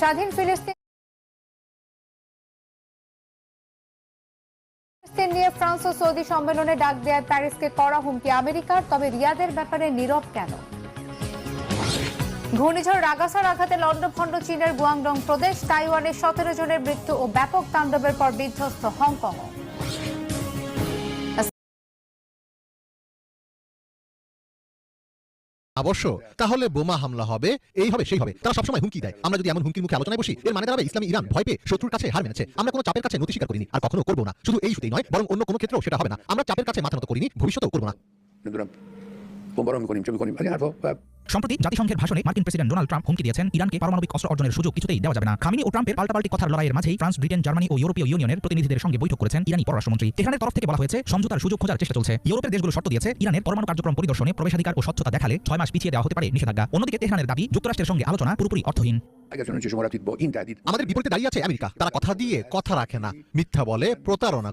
স্বাধীন ফিলিস্তিন নিয়ে ফ্রান্স ও সৌদি সম্মেলনে ডাক দেয় প্যারিসকে কড়া হুমকি আমেরিকার, তবে রিয়াদের ব্যাপারে নীরব কেন? ঘূর্ণিঝড় রাগাসার আঘাতে লন্ডভন্ড চীনের গুয়াংডং প্রদেশ তাইওয়ানের সতেরো জনের মৃত্যু ও ব্যাপক তাণ্ডবের পর বিধ্বস্ত হংকংও। অবশ্য, তাহলে বোমা হামলা হবে, এই হবে, সেই হবে। তারা সবসময় হুমকি দেয়। আমরা যদি এমন হুমকির মুখে আলোচনায় বসি, এর মানে দাঁড়াবে ইসলামী ইরান ভয় পেয়ে শত্রুর কাছে হার মেনেছে। আমরা কোনো চাপের কাছে নতি স্বীকার করিনি, আর কখনো করব না। শুধু এই শুধুই নয়, বরং অন্য কোনো ক্ষেত্রেও সেটা হবে না। আমরা চাপের কাছে মাথা নত করিনি, ভবিষ্যতেও করব না। করিম ছবি করিম আরে সম্প্রতি জাতিসংঘের ভাষণে মার্কিন প্রেসিডেন্ট ডোনাল্ড ট্রাম্প হুমকি দিয়েছেন ইরানকে পারমাণবিক অস্ত্র অর্জনের সুযোগ কিছুতেই দেওয়া যাবে না খামিনি ও ট্রাম্পের পাল্টাপাল্টি কথার লড়াইয়ের মাঝেই ফ্রান্স ব্রিটেন জার্মানি ও ইউরোপীয় ইউনিয়নের প্রতিনিধিদের সঙ্গে বৈঠক করেছেন ইরানি পররাষ্ট্রমন্ত্রী তেহরানের তরফ থেকে বলা হয়েছে সমঝোতার সুযোগ খোঁজার চেষ্টা চলছে ইউরোপের দেশগুলো শর্ত দিয়েছে ইরানের পরমাণু কার্যক্রম পরিদর্শনে প্রবেশাধিকার ও স্বচ্ছতা দেখালে ছয় মাস পিছিয়ে দেওয়া হতে পারে নিষেধাজ্ঞা অন্যদিকে তেহরানের দাবি যুক্তরাষ্ট্রের সঙ্গে আলোচনা পুরোপুরি অর্থহীন আমাদের বিপরীতে দাঁড়িয়ে আছে আমেরিকা তারা কথা দিয়ে কথা রাখে না মিথ্যা বলে প্রতারণা